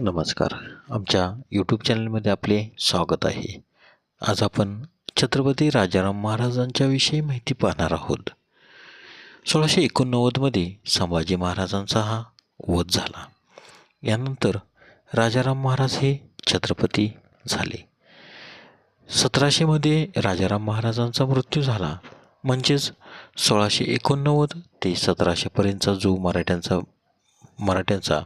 नमस्कार. आमच्या यूट्यूब चॅनलमध्ये आपले स्वागत आहे. आज आपण छत्रपती राजाराम महाराजांच्याविषयी माहिती पाहणार आहोत. सोळाशे एकोणनव्वदमध्ये संभाजी महाराजांचा हा वध झाला. यानंतर राजाराम महाराज हे छत्रपती झाले. सतराशेमध्ये राजाराम महाराजांचा मृत्यू झाला. म्हणजेच सोळाशे एकोणनव्वद ते सतराशेपर्यंतचा जो मराठ्यांचा मराठ्यांचा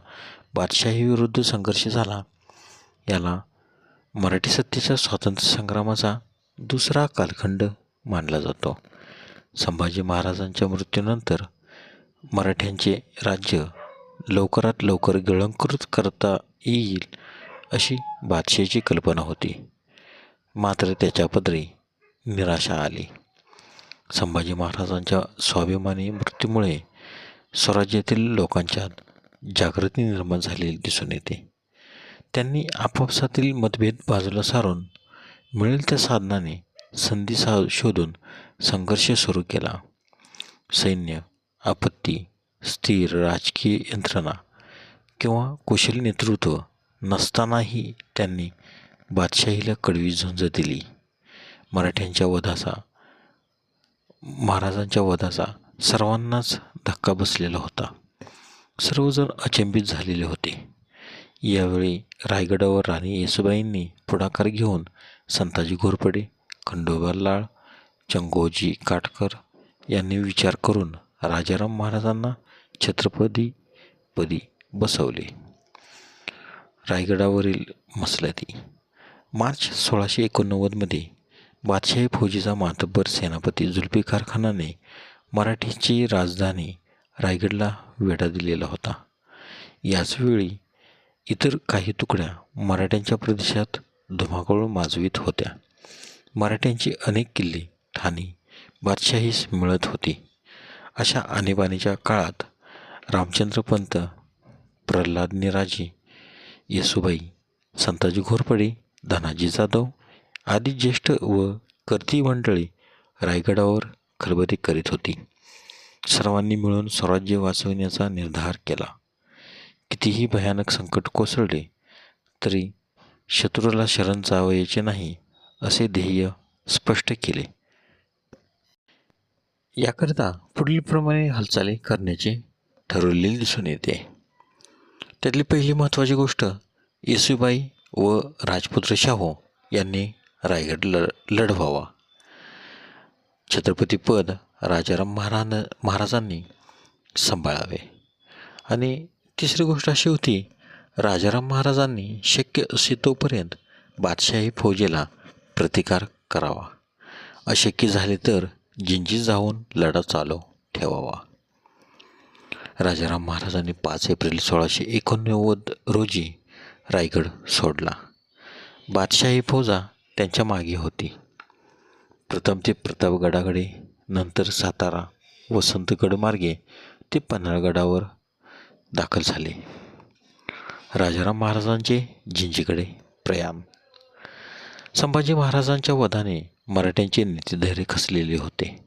बादशाहीविरुद्ध संघर्ष झाला. याला मराठी सत्तेच्या स्वातंत्र्य संग्रामाचा दुसरा कालखंड मानला जातो. संभाजी महाराजांच्या मृत्यूनंतर मराठ्यांचे राज्य लवकरात लवकर गिळंकृत करता येईल अशी बादशाहीची कल्पना होती. मात्र त्याच्या पदरी निराशा आली. संभाजी महाराजांच्या स्वाभिमानी मृत्यूमुळे स्वराज्यातील लोकांच्या जागृती निर्माण झालेली दिसून येते. त्यांनी आपापसातील मतभेद बाजूला सारून मिळेल त्या साधनाने संधी सा शोधून संघर्ष सुरू केला. सैन्य आपत्ती स्थिर राजकीय यंत्रणा किंवा कुशल नेतृत्व नसतानाही त्यांनी बादशाहीला कडवी झुंज दिली. मराठ्यांच्या वधाचा महाराजांच्या वधाचा सर्वांनाच धक्का बसलेला होता. सर्वजण अचंबित झालेले होते. यावेळी रायगडावर राणी येसुबाईंनी पुढाकार घेऊन संताजी घोरपडे खंडोबा लाळ चंगोजी काटकर यांनी विचार करून राजाराम महाराजांना छत्रपती पदी बसवले. रायगडावरील मसलती. मार्च सोळाशे एकोणनव्वदमध्ये बादशाही फौजीचा मातब्बर सेनापती जुल्फिकार खानाने मराठीची राजधानी रायगडला वेढा दिलेला होता. याचवेळी इतर काही तुकड्या मराठ्यांच्या प्रदेशात धुमाकूळ माजवीत होत्या. मराठ्यांची अनेक किल्ले ठाणी बादशाहीस मिळत होती. अशा आणीबाणीच्या काळात रामचंद्रपंत प्रल्हाद निराजी येसुबाई संताजी घोरपडे धनाजी जाधव आदी ज्येष्ठ व कर्ती मंडळी रायगडावर खरबरी करीत होती. सर्वांनी मिळून स्वराज्य वाचविण्याचा निर्धार केला. कितीही भयानक संकट कोसळले तरी शत्रूला शरण जावयाचे नाही असे ध्येय स्पष्ट केले. याकरिता पुढीलप्रमाणे हालचाली करण्याचे ठरवलेले दिसून येते. त्यातली पहिली महत्त्वाची गोष्ट येसुबाई व राजपुत्र शाहू यांनी रायगड ल लढवावा. छत्रपतीपद राजाराम महारान महाराजांनी सांभाळावे. आणि तिसरी गोष्ट अशी होती राजाराम महाराजांनी शक्य असे तोपर्यंत बादशाही फौजेला प्रतिकार करावा. अशक्य झाले तर जिंजी जाऊन लढा चालू ठेवावा. राजाराम महाराजांनी पाच एप्रिल सोळाशे एकोणनव्वद रोजी रायगड सोडला. बादशाही फौजा त्यांच्या मागे होती. प्रथम ते प्रतापगडाकडे नंतर सातारा व मार्गे ते पन्हाळगडावर दाखल झाले. राजाराम महाराजांचे जिंजीकडे प्रयाण. संभाजी महाराजांच्या वधाने मराठ्यांचे नेतेधैर्य खचलेले होते.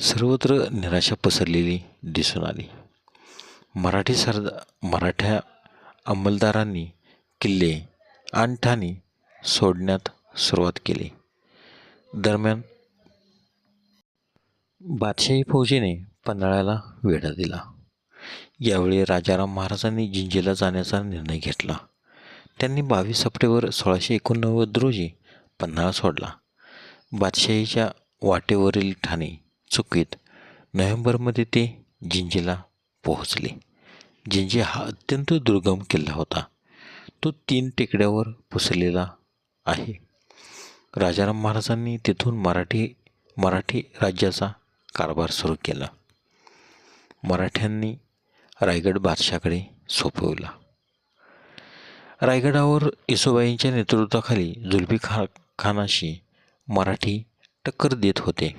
सर्वत्र निराशा पसरलेली दिसून आली. मराठी सरदा मराठ्या अंमलदारांनी किल्ले आणि ठाणी सोडण्यात सुरुवात केली. दरम्यान बादशाही फौजेने पन्हाळ्याला वेढा दिला. यावेळी राजाराम महाराजांनी जिंजीला जाण्याचा निर्णय घेतला. त्यांनी बावीस सप्टेंबर सोळाशे एकोणनव्वद रोजी पन्हाळा सोडला. बादशाहीच्या वाटेवरील ठाणे चुकीत नोव्हेंबरमध्ये ते जिंजीला पोहोचले. जिंजी हा अत्यंत दुर्गम किल्ला होता. तो तीन टेकड्यावर पुसलेला आहे. राजाराम महाराजांनी तिथून मराठी मराठी राज्याचा कारभार सुरू केला. मराठ्यांनी रायगड बादशाकडे सोपवला. रायगडावर येसुबाईंच्या नेतृत्वाखाली जुल्फी खा खानाशी मराठी टक्कर देत होते.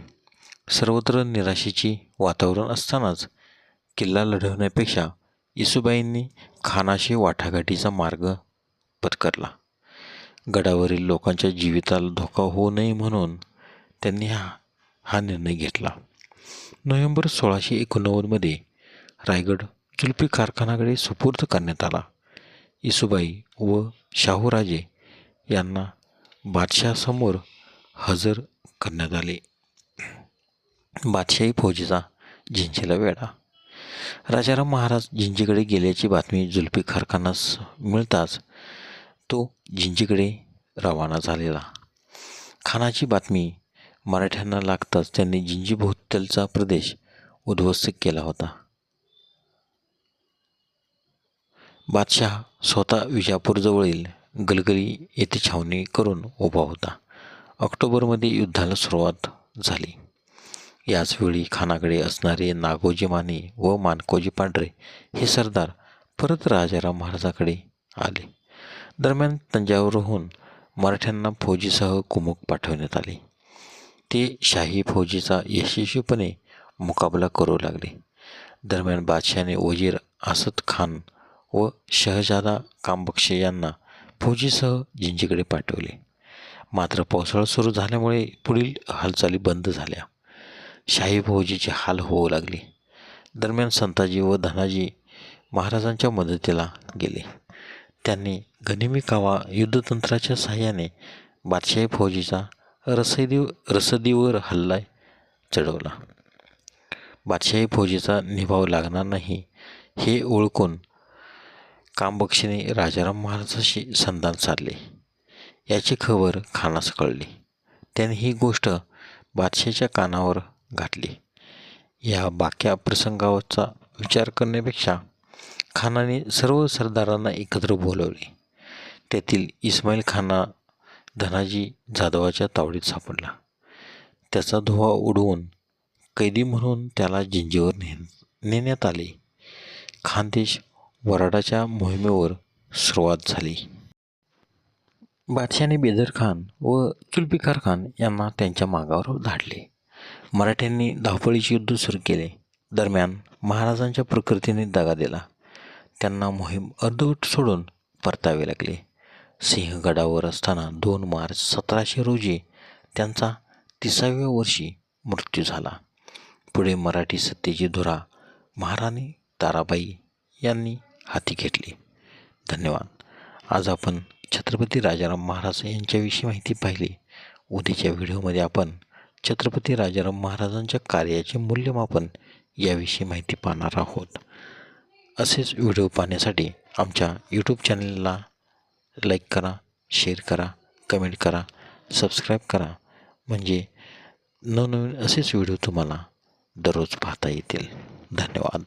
सर्वत्र निराशेची वातावरण असतानाच किल्ला लढवण्यापेक्षा येसुबाईंनी खानाशी वाटाघाटीचा मार्ग पत्करला. गडावरील लोकांच्या जीविताला धोका होऊ नये म्हणून त्यांनी हा हा निर्णय घेतला. नोव्हेंबर सोळाशे एकोणनव्वदमध्ये रायगड जुल्फी कारखानाकडे सुपूर्द करण्यात आला. इसुबाई व शाहूराजे यांना बादशाहसमोर हजर करण्यात आले. बादशाही फौजेचा जिंजीला वेढा. राजाराम महाराज जिंजीकडे गेल्याची बातमी जुलपी कारखानास मिळताच तो जिंजीकडे रवाना झालेला. खानाची बातमी मराठ्यांना लागताच त्यांनी जिंजीभोवतालचा प्रदेश उद्ध्वस्त केला होता. बादशाह स्वतः विजापूरजवळील गलगली येथे छावणी करून उभा होता. ऑक्टोबरमध्ये युद्धाला सुरुवात झाली. याचवेळी खानाकडे असणारे नागोजी माने व मानकोजी पांढरे हे सरदार परत राजाराम महाराजाकडे आले. दरम्यान तंजावरहून मराठ्यांना फौजीसह कुमुक पाठवण्यात आले. ते शाही फौजीचा यशस्वीपणे मुकाबला करू लागले. दरम्यान बादशाने वजीर असद खान व शहजादा कामबक्षे यांना फौजीसह जिंजीकडे पाठवले. मात्र पावसाळा सुरू झाल्यामुळे पुढील हालचाली बंद झाल्या. शाही फौजीचे हाल होऊ लागले. दरम्यान संताजी व धनाजी महाराजांच्या मदतीला गेले. त्यांनी गनिमी कावा युद्धतंत्राच्या सहाय्याने बादशाही फौजीचा रसदीव रसदीवर हल्ला चढवला. बादशाही फौजेचा निभाव लागणार नाही हे ओळखून कामबक्षीने राजाराम महाराजाशी संधान साधले. याची खबर खानास कळली. त्याने ही गोष्ट बादशाच्या कानावर घातली. या बाक्या प्रसंगाचा विचार करण्यापेक्षा खानाने सर्व सरदारांना एकत्र बोलवले. त्यातील इस्माईल खाना धनाजी जाधवाच्या तावडीत सापडला. त्याचा धुवा उडवून कैदी म्हणून त्याला जिंजीवर ने नेण्यात आले. खानदेश वराडाच्या मोहिमेवर सुरुवात झाली. बादशाने बेदर खान व जुल्फिकार खान यांना त्यांच्या मागावर धाडले. मराठ्यांनी धावपळीचे युद्ध सुरू केले. दरम्यान महाराजांच्या प्रकृतीने दगा दिला. त्यांना मोहीम अर्धवट सोडून परतावे लागले. सिंहगडावर असताना दोन मार्च सतराशे रोजी त्यांचा तिसाव्या वर्षी मृत्यू झाला. पुढे मराठी सत्तेची धुरा महाराणी ताराबाई यांनी हाती घेतली. धन्यवाद. आज आपण छत्रपती राजाराम महाराज यांच्याविषयी माहिती पाहिली. उद्याच्या व्हिडिओमध्ये आपण छत्रपती राजाराम महाराजांच्या कार्याचे मूल्यमापन याविषयी माहिती पाहणार आहोत. असेच व्हिडिओ पाहण्यासाठी आमच्या यूट्यूब चॅनलला लाईक करा शेअर करा कमेंट करा सबस्क्राईब करा. म्हणजे नवनवीन असेच व्हिडिओ तुम्हाला दररोज पाहता येतील. धन्यवाद.